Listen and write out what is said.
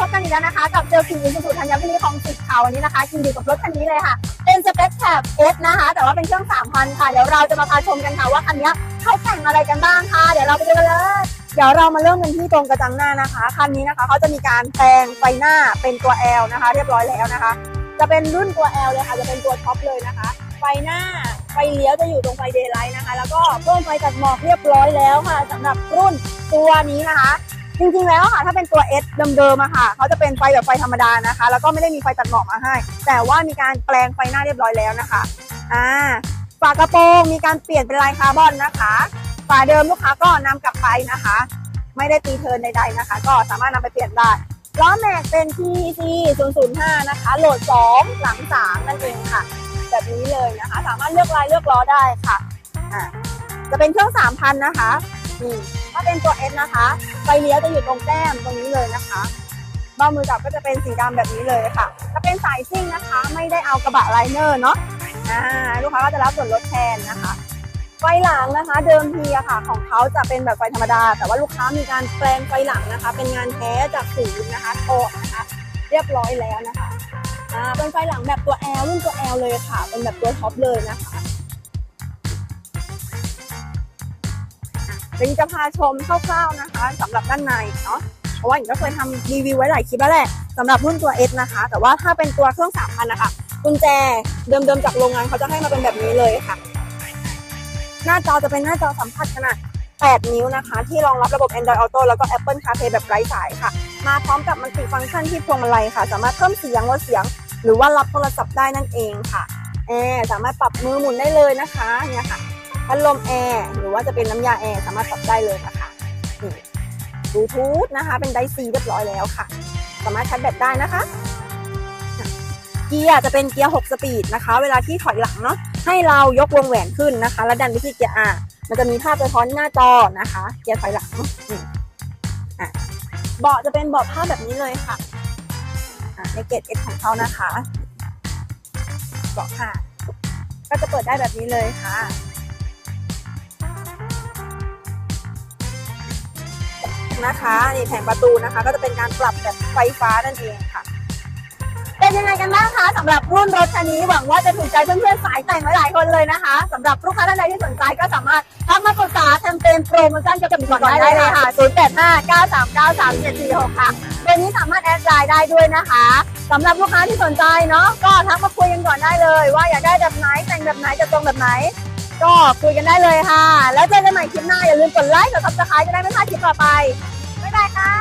พบกันอีกแล้วนะคะ กับเซลคิงอินสุธัญบุรีคลองสิบค่ะวันนี้นะคะคิงอยู่กับรถคันนี้เลยค่ะ เป็นสเปคแคปเอสนะคะ แต่ว่าเป็นเครื่อง3,000ค่ะ เดี๋ยวเราจะมาพาชมกันค่ะว่าคันนี้เขาแต่งอะไรกันบ้างค่ะ เดี๋ยวเราไปดูกันเลย เดี๋ยวเรามาเริ่มกันที่ตรงกระจังหน้านะคะ คันนี้นะคะเขาจะมีการแปลงไฟหน้าเป็นตัว L นะคะ เรียบร้อยแล้วนะคะ จะเป็นรุ่นตัว L เลยค่ะ จะเป็นตัวท็อปเลยนะคะ ไฟหน้าไฟเลี้ยวจะอยู่ตรงไฟเดย์ไลท์นะคะ แล้วก็เพิ่มไฟตัดหมอกเรียบร้อยแล้วค่ะสำหรับรุ่นตัวนี้นะคะ จริงๆแล้วค่ะถ้าเป็นตัว S เดิมๆอะค่ะเขาจะเป็นไฟแบบไฟธรรมดานะคะ แล้วก็ไม่ได้มีไฟตัดหมอกมาให้ แต่ว่ามีการแปลงไฟหน้าเรียบร้อยแล้วนะคะอ่าฝากระโปรงมีการเปลี่ยนเป็นลายคาร์บอนนะคะฝาเดิมลูกค้าก็นำกลับไปนะคะ ไม่ได้ตีเทินใดๆนะคะ ก็สามารถนำไปเปลี่ยนได้ล้อแม็กเป็น TC 005 นะคะ โหลด 2 หลัง 3 นั่นเองค่ะ แบบนี้เลยนะคะ สามารถเลือกลายเลือกล้อได้ค่ะ อ่า จะเป็นเครื่อง 3,000 นะคะ นี่ถ้าเป็นตัว S นะคะ ไฟเลี้ยวจะอยู่ตรงแก้มตรงนี้เลยนะคะเบ้ามือจับก็จะเป็นสีดำแบบนี้เลยค่ะ ถ้าเป็นสายซิ่งนะคะ ไม่ได้เอากระบะไลเนอร์เนาะลูกค้าก็จะรับส่วนลดแทนนะคะ ไฟหลังนะคะเดิมทีอะค่ะ ของเขาจะเป็นแบบไฟธรรมดา แต่ว่าลูกค้ามีการแปลงไฟหลังนะคะ เป็นงานแท้จากศูนย์นะคะโอนะคะเรียบร้อยแล้วนะคะเป็นไฟหลังแบบตัว L รุ่นตัว L เลยค่ะ เป็นแบบตัวท็อปเลยนะคะ เดี๋ยวจะพาชมคร่าวๆนะคะสำหรับด้านในเนาะเพราะว่าหญิงก็เคยทำรีวิวไว้หลายคลิปแล้วแหละสำหรับรุ่นตัว S นะคะ แต่ว่าถ้าเป็นตัวเครื่อง3,000นะคะกุญแจเดิมๆจากโรงงานเขาจะให้มาเป็นแบบนี้เลยค่ะ หน้าจอจะเป็นหน้าจอสัมผัสขนาด 8 นิ้วนะคะ ที่รองรับระบบ Android Auto แล้วก็ Apple CarPlay แบบไร้สายค่ะ มาพร้อมกับมันติฟังก์ชันที่พวงมาลัยค่ะ สามารถเพิ่มเสียงลดเสียง หรือว่ารับโทรศัพท์ได้นั่นเองค่ะแอร์สามารถปรับมือหมุนได้เลยนะคะเนี่ยค่ะ พัดลมแอร์หรือว่าจะเป็นน้ำยาแอร์สามารถปรับได้เลยนะคะนี่บลูทูธนะคะ เป็นไดซีเรียบร้อยแล้วค่ะ สามารถชาร์จแบตได้นะคะ เกียร์จะเป็นเกียร์ 6 สปีดนะคะ เวลาที่ถอยหลังเนาะให้เรายกวงแหวนขึ้นนะคะ แล้วดันไปที่เกียร์ R มันจะมีภาพสะท้อนหน้าจอนะคะ เกียร์ถอยหลังอะเบาะจะเป็นเบาะผ้าแบบนี้เลยค่ะในเกรด X ของเขานะคะเบาะค่ะ ก็จะเปิดได้แบบนี้เลยค่ะ นะคะนี่แผงประตูนะคะ ก็จะเป็นการปรับแบบไฟฟ้านั่นเองค่ะ เป็นยังไงกันบ้างคะสำหรับรุ่นรถคันนี้หวังว่าจะถูกใจเพื่อนๆสายแต่งหลายๆคนเลยนะคะสำหรับลูกค้าท่านใดที่สนใจก็สามารถทักมาปรึกษาแคมเปญโปรโมชั่นกี่ยวกับก่อนได้เลยค่ะ 0 8 5 9 3 9 3 7 4 6 ค่ะเบอร์นี้สามารถแอดไลน์ได้ด้วยนะคะสำหรับลูกค้าที่สนใจเนาะก็ทักมาคุยกันก่อนได้เลย ว่าอยากได้แบบไหนแต่งแบบไหนจะตรงแบบไหน ก็คุยกันได้เลยค่ะ แล้วเจอกันใหม่คลิปหน้าอย่าลืมกดไลค์กดซับสไครต์จะได้ไม่พลาดคลิปต่อไปบ๊ายบายค่ะ